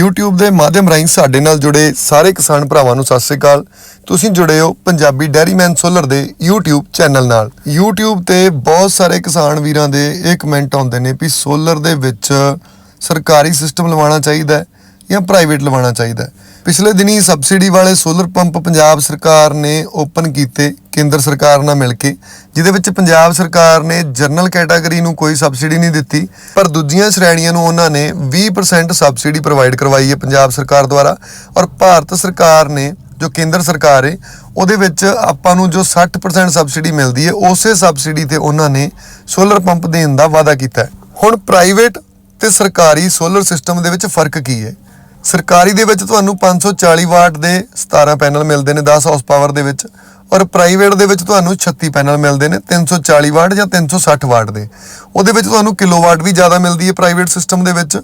YouTube ਦੇ ਮਾਧਿਅਮ ਰਾਹੀਂ ਸਾਡੇ ਨਾਲ ਜੁੜੇ ਸਾਰੇ ਕਿਸਾਨ ਭਰਾਵਾਂ ਨੂੰ ਸਤਿ ਸ੍ਰੀ ਅਕਾਲ। ਤੁਸੀਂ ਜੁੜੇ ਹੋ ਪੰਜਾਬੀ ਡੈਰੀਮੈਨ ਸੋਲਰ ਦੇ YouTube ਚੈਨਲ ਨਾਲ। YouTube ਤੇ ਬਹੁਤ ਸਾਰੇ ਕਿਸਾਨ ਵੀਰਾਂ ਦੇ ਇਹ ਕਮੈਂਟ ਆਉਂਦੇ ਨੇ ਵੀ ਸੋਲਰ ਦੇ ਵਿੱਚ ਸਰਕਾਰੀ ਸਿਸਟਮ ਲਵਾਉਣਾ ਚਾਹੀਦਾ ਹੈ ਜਾਂ ਪ੍ਰਾਈਵੇਟ ਲਵਾਉਣਾ ਚਾਹੀਦਾ ਹੈ। ਪਿਛਲੇ ਦਿਨੀ ਸਬਸਿਡੀ ਵਾਲੇ ਸੋਲਰ ਪੰਪ ਪੰਜਾਬ ਸਰਕਾਰ ਨੇ ਓਪਨ ਕੀਤੇ, ਕੇਂਦਰ ਸਰਕਾਰ ਨਾਲ ਮਿਲ ਕੇ, ਜਿਹਦੇ ਵਿੱਚ ਪੰਜਾਬ ਸਰਕਾਰ ਨੇ ਜਨਰਲ ਕੈਟਾਗਰੀ ਨੂੰ ਕੋਈ ਸਬਸਿਡੀ ਨਹੀਂ ਦਿੱਤੀ, ਪਰ ਦੂਜੀਆਂ ਸ਼੍ਰੇਣੀਆਂ ਨੂੰ ਉਹਨਾਂ ਨੇ 20% ਸਬਸਿਡੀ ਪ੍ਰੋਵਾਈਡ ਕਰਵਾਈ ਹੈ ਪੰਜਾਬ ਸਰਕਾਰ ਦੁਆਰਾ, ਔਰ ਭਾਰਤ ਸਰਕਾਰ ਨੇ, ਜੋ ਕੇਂਦਰ ਸਰਕਾਰ ਹੈ ਉਹਦੇ ਵਿੱਚ ਆਪਾਂ ਨੂੰ ਜੋ 60% ਸਬਸਿਡੀ ਮਿਲਦੀ ਹੈ, ਉਸੇ ਸਬਸਿਡੀ ਤੇ ਉਹਨਾਂ ਨੇ ਸੋਲਰ ਪੰਪ ਦੇਣ ਦਾ ਵਾਅਦਾ ਕੀਤਾ ਹੈ। ਹੁਣ ਪ੍ਰਾਈਵੇਟ ਤੇ ਸਰਕਾਰੀ ਸੋਲਰ ਸਿਸਟਮ ਦੇ ਵਿੱਚ ਫ਼ਰਕ ਕੀ ਹੈ? ਸਰਕਾਰੀ ਦੇ ਵਿੱਚ ਤੁਹਾਨੂੰ 540 ਵਾਟ ਦੇ 17 ਪੈਨਲ ਮਿਲਦੇ ਨੇ 10 ਹਾਰਸ ਪਾਵਰ ਦੇ ਵਿੱਚ ਔਰ ਪ੍ਰਾਈਵੇਟ ਦੇ ਵਿੱਚ ਤੁਹਾਨੂੰ 36 ਪੈਨਲ ਮਿਲਦੇ ਨੇ 340 ਵਾਟ ਜਾਂ 360 ਵਾਟ ਦੇ। ਉਹਦੇ ਵਿੱਚ ਤੁਹਾਨੂੰ ਕਿਲੋਵਾਟ ਵੀ ਜ਼ਿਆਦਾ ਮਿਲਦੀ ਹੈ ਪ੍ਰਾਈਵੇਟ ਸਿਸਟਮ ਦੇ ਵਿੱਚ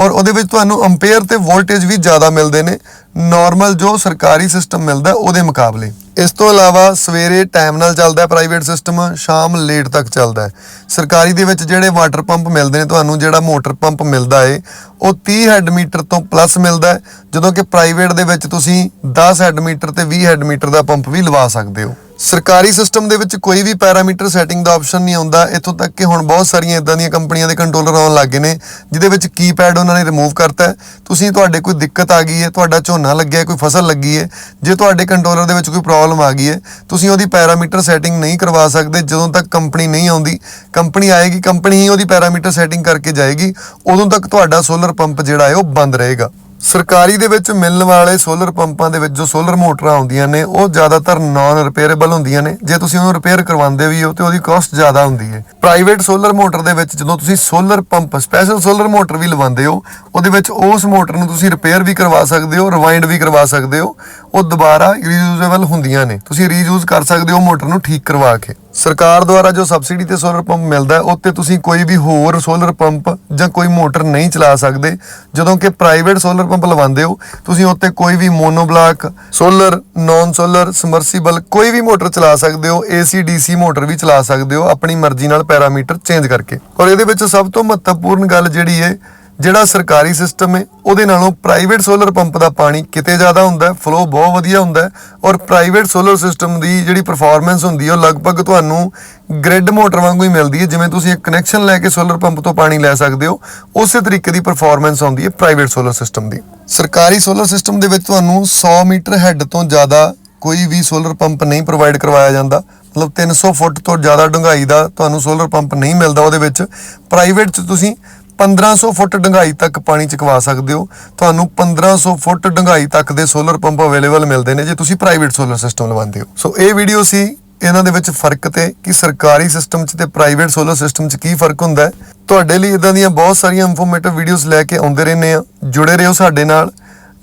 ਔਰ ਉਹਦੇ ਵਿੱਚ ਤੁਹਾਨੂੰ ਐਂਪੀਅਰ ਤੇ ਵੋਲਟੇਜ ਵੀ ਜ਼ਿਆਦਾ ਮਿਲਦੇ ਨੇ। ਨਾਰਮਲ ਜੋ ਸਰਕਾਰੀ ਸਿਸਟਮ ਮਿਲਦਾ ਉਹਦੇ ਮੁਕਾਬਲੇ। ਇਸ ਤੋਂ ਇਲਾਵਾ ਸਵੇਰੇ ਟਾਈਮ ਨਾਲ ਚੱਲਦਾ ਪ੍ਰਾਈਵੇਟ ਸਿਸਟਮ ਸ਼ਾਮ ਲੇਟ ਤੱਕ ਚੱਲਦਾ ਸਰਕਾਰੀ ਦੇ ਵਿੱਚ ਜਿਹੜੇ ਵਾਟਰ ਪੰਪ ਮਿਲਦੇ ਨੇ, ਤੁਹਾਨੂੰ ਜਿਹੜਾ ਮੋਟਰ ਪੰਪ ਮਿਲਦਾ ਏ, ਉਹ 30 ਹੈਡ ਮੀਟਰ ਤੋਂ ਪਲੱਸ ਮਿਲਦਾ ਜਦੋਂ ਕਿ ਪ੍ਰਾਈਵੇਟ ਦੇ ਵਿੱਚ ਤੁਸੀਂ 10 ਹੈਡ ਮੀਟਰ ਤੇ 20 ਹੈਡ ਮੀਟਰ ਦਾ ਪੰਪ ਵੀ ਲਵਾ ਸਕਦੇ ਹੋ। ਸਰਕਾਰੀ ਸਿਸਟਮ ਦੇ ਵਿੱਚ ਕੋਈ ਵੀ ਪੈਰਾਮੀਟਰ ਸੈਟਿੰਗ ਦਾ ਆਪਸ਼ਨ ਨਹੀਂ ਆਉਂਦਾ। ਇੱਥੋਂ ਤੱਕ ਕਿ ਹੁਣ ਬਹੁਤ ਸਾਰੀਆਂ ਇਦਾਂ ਦੀਆਂ ਕੰਪਨੀਆਂ ਦੇ ਕੰਟਰੋਲਰ ਆਉਣ ਲੱਗੇ ਨੇ, ਜਿਹਦੇ ਵਿੱਚ ਕੀਪੈਡ ਉਹਨਾਂ ਨੇ ਰਿਮੂਵ ਕਰਤਾ ਤੁਸੀਂ ਤੁਹਾਡੇ ਕੋਈ ਦਿੱਕਤ ਆ ਗਈ ਹੈ, ਤੁਹਾਡਾ ਝੋਨਾ ਲੱਗਿਆ ਕੋਈ ਫਸਲ ਲੱਗੀ ਹੈ, ਜੇ ਤੁਹਾਡੇ ਕੰਟਰੋਲਰ ਦੇ ਵਿੱਚ ਕੋਈ ਪ੍ਰੋਬਲਮ ਆ ਗਈ ਹੈ, ਤੁਸੀਂ ਉਹਦੀ ਪੈਰਾਮੀਟਰ ਸੈਟਿੰਗ ਨਹੀਂ ਕਰਵਾ ਸਕਦੇ, ਜਦੋਂ ਤੱਕ ਕੰਪਨੀ ਨਹੀਂ ਆਉਂਦੀ। ਕੰਪਨੀ ਆਏਗੀ, ਕੰਪਨੀ ਹੀ ਉਹਦੀ ਪੈਰਾਮੀਟਰ ਸੈਟਿੰਗ ਕਰਕੇ ਜਾਏਗੀ, ਉਦੋਂ ਤੱਕ ਤੁਹਾਡਾ ਸੋਲਰ ਪੰਪ ਜਿਹੜਾ ਹੈ ਉਹ ਬੰਦ ਰਹੇਗਾ। ਸਰਕਾਰੀ ਦੇ ਵਿੱਚ ਮਿਲਣ ਵਾਲੇ ਸੋਲਰ ਪੰਪਾਂ ਦੇ ਵਿੱਚ ਜੋ ਸੋਲਰ ਮੋਟਰਾਂ ਆਉਂਦੀਆਂ ਨੇ, ਉਹ ਜ਼ਿਆਦਾਤਰ ਨਾਨ ਰਿਪੇਅਰੇਬਲ ਹੁੰਦੀਆਂ ਨੇ। ਜੇ ਤੁਸੀਂ ਉਹਨੂੰ ਰਿਪੇਅਰ ਕਰਵਾਉਂਦੇ ਵੀ ਹੋ, ਤੇ ਉਹਦੀ ਕਾਸਟ ਜ਼ਿਆਦਾ ਹੁੰਦੀ ਹੈ। ਪ੍ਰਾਈਵੇਟ ਸੋਲਰ ਮੋਟਰ ਦੇ ਵਿੱਚ ਜਦੋਂ ਤੁਸੀਂ solar pump special solar motor ਵੀ ਲਵਾਉਂਦੇ ਹੋ, ਉਹਦੇ ਵਿੱਚ ਉਸ ਮੋਟਰ ਨੂੰ ਤੁਸੀਂ ਰਿਪੇਅਰ ਵੀ ਕਰਵਾ ਸਕਦੇ ਹੋ ਰਿਵਾਈਂਡ ਵੀ ਕਰਵਾ ਸਕਦੇ ਹੋ, ਉਹ ਦੁਬਾਰਾ ਰੀਯੂਜ਼ੇਬਲ ਹੁੰਦੀਆਂ ਨੇ। ਤੁਸੀਂ ਰੀਯੂਜ਼ ਕਰ ਸਕਦੇ ਹੋ ਮੋਟਰ ਨੂੰ ਠੀਕ ਕਰਵਾ ਕੇ। ਸਰਕਾਰ ਦੁਆਰਾ ਜੋ ਸਬਸਿਡੀ ਤੇ ਸੋਲਰ ਪੰਪ ਮਿਲਦਾ ਹੈ ਉੱਤੇ ਤੁਸੀਂ ਕੋਈ ਵੀ ਹੋਰ ਸੋਲਰ ਪੰਪ ਜਾਂ ਕੋਈ ਮੋਟਰ ਨਹੀਂ ਚਲਾ ਸਕਦੇ। ਜਦੋਂ ਕਿ ਪ੍ਰਾਈਵੇਟ ਸੋਲਰ ਪੰਪ ਲਵਾਉਂਦੇ ਹੋ, ਤੁਸੀਂ ਉੱਤੇ ਕੋਈ ਵੀ monoblock solar non solar submersible ਕੋਈ ਵੀ ਮੋਟਰ ਚਲਾ ਸਕਦੇ ਹੋ ਏਸੀ ਡੀਸੀ ਮੋਟਰ ਵੀ ਚਲਾ ਸਕਦੇ ਹੋ, ਆਪਣੀ ਮਰਜ਼ੀ ਨਾਲ ਪੈਰਾਮੀਟਰ ਚੇਂਜ ਕਰਕੇ। ਔਰ ਇਹਦੇ ਵਿੱਚ ਸਭ ਤੋਂ ਮਹੱਤਵਪੂਰਨ ਗੱਲ ਜਿਹੜੀ ਹੈ ਜਿਹੜਾ ਸਰਕਾਰੀ ਸਿਸਟਮ ਹੈ, ਉਹਦੇ ਨਾਲੋਂ ਪ੍ਰਾਈਵੇਟ ਸੋਲਰ ਪੰਪ ਦਾ ਪਾਣੀ ਕਿਤੇ ਜ਼ਿਆਦਾ ਹੁੰਦਾ ਹੈ ਫਲੋ ਬਹੁਤ ਵਧੀਆ ਹੁੰਦਾ ਹੈ ਔਰ ਪ੍ਰਾਈਵੇਟ ਸੋਲਰ ਸਿਸਟਮ ਦੀ ਜਿਹੜੀ ਪਰਫਾਰਮੈਂਸ ਹੁੰਦੀ ਹੈ, ਉਹ ਲਗਭਗ ਤੁਹਾਨੂੰ ਗ੍ਰਿਡ ਮੋਟਰ ਵਾਂਗੂ ਹੀ ਮਿਲਦੀ ਹੈ, ਜਿਵੇਂ ਤੁਸੀਂ ਇੱਕ ਕਨੈਕਸ਼ਨ ਲੈ ਕੇ ਸੋਲਰ ਪੰਪ ਤੋਂ ਪਾਣੀ ਲੈ ਸਕਦੇ ਹੋ, ਉਸੇ ਤਰੀਕੇ ਦੀ ਪਰਫਾਰਮੈਂਸ ਆਉਂਦੀ ਹੈ ਪ੍ਰਾਈਵੇਟ ਸੋਲਰ ਸਿਸਟਮ ਦੀ। ਸਰਕਾਰੀ ਸੋਲਰ ਸਿਸਟਮ ਦੇ ਵਿੱਚ ਤੁਹਾਨੂੰ 100 ਮੀਟਰ ਹੈੱਡ ਤੋਂ ਜ਼ਿਆਦਾ ਕੋਈ ਵੀ ਸੋਲਰ ਪੰਪ ਨਹੀਂ ਪ੍ਰੋਵਾਈਡ ਕਰਵਾਇਆ ਜਾਂਦਾ। ਮਤਲਬ 300 ਫੁੱਟ ਤੋਂ ਜ਼ਿਆਦਾ ਡੂੰਘਾਈ ਦਾ ਤੁਹਾਨੂੰ ਸੋਲਰ ਪੰਪ ਨਹੀਂ ਮਿਲਦਾ ਉਹਦੇ ਵਿੱਚ। ਪ੍ਰਾਈਵੇਟ 'ਚ ਤੁਸੀਂ 1500 ਫੁੱਟ ਡੂੰਘਾਈ ਤੱਕ ਪਾਣੀ ਚਕਵਾ ਸਕਦੇ ਹੋ। ਤੁਹਾਨੂੰ 1500 ਫੁੱਟ ਡੂੰਘਾਈ ਤੱਕ ਦੇ ਸੋਲਰ ਪੰਪ ਅਵੇਲੇਬਲ ਮਿਲਦੇ ਨੇ ਜੇ ਤੁਸੀਂ ਪ੍ਰਾਈਵੇਟ ਸੋਲਰ ਸਿਸਟਮ ਲਵਾਉਂਦੇ ਹੋ। ਸੋ ਇਹ ਵੀਡੀਓ ਸੀ, ਇਹਨਾਂ ਦੇ ਵਿੱਚ ਫ਼ਰਕ ਤੇ ਕਿ ਸਰਕਾਰੀ ਸਿਸਟਮ 'ਚ ਤੇ ਪ੍ਰਾਈਵੇਟ ਸੋਲਰ ਸਿਸਟਮ 'ਚ ਕੀ ਫ਼ਰਕ ਹੁੰਦਾ ਹੈ। ਤੁਹਾਡੇ ਲਈ ਇਦਾਂ ਦੀਆਂ ਬਹੁਤ ਸਾਰੀਆਂ ਇਨਫੋਰਮੇਟਿਵ ਵੀਡੀਓਜ਼ ਲੈ ਕੇ ਆਉਂਦੇ ਰਹਿੰਦੇ ਆ ਜੁੜੇ ਰਹੋ ਸਾਡੇ ਨਾਲ।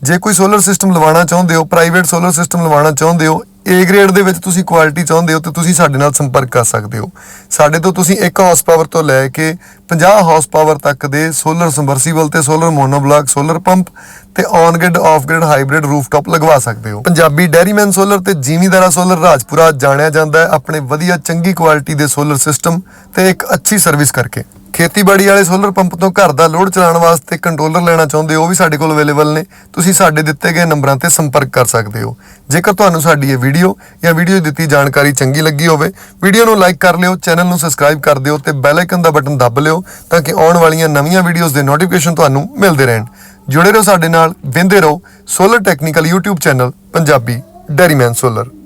ਜੇ ਕੋਈ ਸੋਲਰ ਸਿਸਟਮ ਲਵਾਉਣਾ ਚਾਹੁੰਦੇ ਹੋ ਪ੍ਰਾਈਵੇਟ ਸੋਲਰ ਸਿਸਟਮ ਲਵਾਉਣਾ ਚਾਹੁੰਦੇ ਹੋ ਏ ਗ੍ਰੇਡ ਦੇ ਵਿੱਚ ਤੁਸੀਂ ਕੁਆਲਿਟੀ ਚਾਹੁੰਦੇ ਹੋ ਤੇ ਤੁਸੀਂ ਸਾਡੇ ਨਾਲ ਸੰਪਰਕ ਕਰ ਸਕਦੇ ਹੋ। ਸਾਡੇ ਤੋਂ ਤੁਸੀਂ 1 ਹਾਰਸ ਪਾਵਰ ਤੋਂ ਲੈ ਕੇ 50 ਹਾਰਸ ਪਾਵਰ ਤੱਕ ਦੇ ਸੋਲਰ ਸਮਰਸੀਬਲ ਤੇ ਸੋਲਰ ਮੋਨੋਬਲਾਕ ਸੋਲਰ ਪੰਪ ਤੇ on grid off grid hybrid rooftop ਲਗਵਾ ਸਕਦੇ ਹੋ। ਪੰਜਾਬੀ ਡੈਰੀਮੈਨ ਸੋਲਰ ਤੇ ਜੀਵੀਦਾਰਾ ਸੋਲਰ ਰਾਜਪੁਰਾ ਜਾਣਿਆ ਜਾਂਦਾ ਹੈ ਆਪਣੇ ਵਧੀਆ ਚੰਗੀ ਕੁਆਲਿਟੀ ਦੇ ਸੋਲਰ ਸਿਸਟਮ ਤੇ ਇੱਕ ਅੱਛੀ ਸਰਵਿਸ ਕਰਕੇ। ਖੇਤੀਬਾੜੀ ਵਾਲੇ ਸੋਲਰ ਪੰਪ ਤੋਂ ਘਰ ਦਾ ਲੋਡ ਚਲਾਉਣ ਵਾਸਤੇ ਕੰਟਰੋਲਰ ਲੈਣਾ ਚਾਹੁੰਦੇ ਹੋ, ਉਹ ਵੀ ਸਾਡੇ ਕੋਲ ਅਵੇਲੇਬਲ ਨੇ। ਤੁਸੀਂ ਸਾਡੇ ਦਿੱਤੇ ਗਏ ਨੰਬਰਾਂ ਤੇ ਸੰਪਰਕ ਕਰ ਸਕਦੇ ਹੋ। ਜੇਕਰ ਤੁਹਾਨੂੰ ਸਾਡੀ ਇਹ ਵੀਡੀਓ ਜਾਂ ਵੀਡੀਓ ਦਿੱਤੀ ਜਾਣਕਾਰੀ ਚੰਗੀ ਲੱਗੀ ਹੋਵੇ, ਵੀਡੀਓ ਨੂੰ ਲਾਈਕ ਕਰ ਲਿਓ, ਚੈਨਲ ਨੂੰ ਸਬਸਕ੍ਰਾਈਬ ਕਰ ਦਿਓ ਤੇ ਬੈਲ ਆਈਕਨ ਦਾ ਬਟਨ ਦੱਬ ਲਿਓ ਤਾਂ ਕਿ ਆਉਣ ਵਾਲੀਆਂ ਨਵੀਆਂ ਵੀਡੀਓਜ਼ ਦੇ ਨੋਟੀਫਿਕੇਸ਼ਨ ਤੁਹਾਨੂੰ ਮਿਲਦੇ ਰਹਿਣ। ਜੁੜੇ ਰਹੋ ਸਾਡੇ ਨਾਲ, ਵਿੰਦੇ ਰਹੋ solar technical YouTube channel, Punjabi dairyman solar.